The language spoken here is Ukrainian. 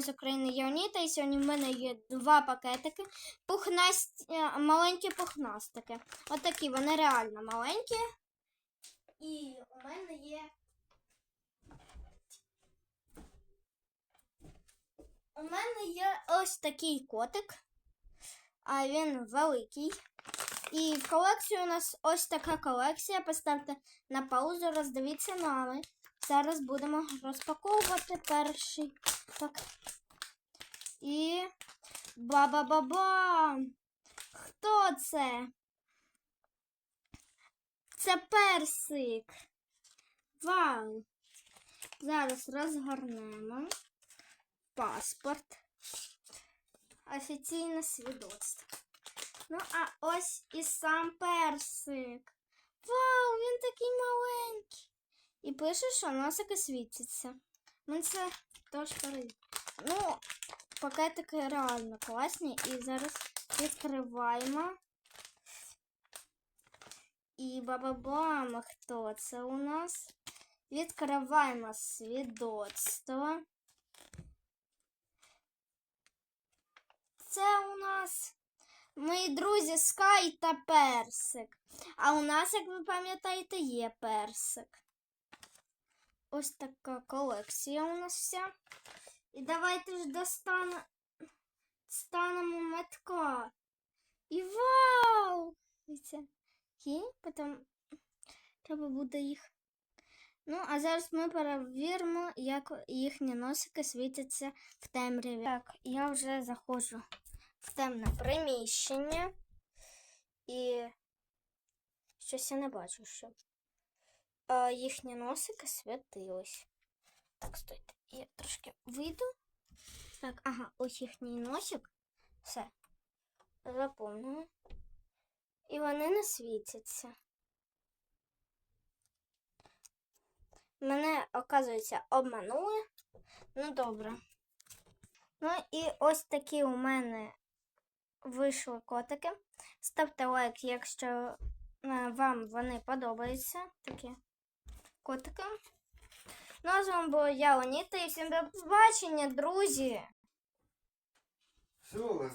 з України Яоніта, і сьогодні в мене є два пакетики. Пухнасті, е, маленькі пухнастики. Отакі, вони реально маленькі. І у мене є. У мене є ось такий котик, а він великий. І в колекції у нас ось така колекція. Поставте на паузу, роздивіться нами. Зараз будемо розпаковувати перший пакет. І ба-ба-ба-ба! Хто це? Це персик. Вау! Зараз розгорнемо паспорт. Офіційне свідоцтво. Ну, а ось і сам персик. Вау, він такий маленький. І пише, що носики світяться. Ми це теж перевіримо. Ну, пакетики реально класні. І зараз відкриваємо. І баба-бам, хто це у нас? Відкриваємо свідоцтво. Це у нас мої друзі Скай та Персик. А у нас, як ви пам'ятаєте, є персик. Ось така колекція у нас вся. І давайте ж достанемо станемо метка. І вау! Кінь, потім треба буде їх. Ну, а зараз ми перевіримо, як їхні носики світяться в темряві. Так, я вже заходжу в темне приміщення. І щось я не бачу, щоб а, їхні носики світились. Так, стойте, я трошки вийду. Так, ага, ось їхній носик. Все. Заповнено. І вони не світяться. Мене, оказується, обманули. Ну, добре. Ну і ось такі у мене вийшли котики. Ставте лайк, якщо е, вам вони подобаються. Такі котики. Ну, а з вами була я, Оніта, і всім до побачення, друзі! Все,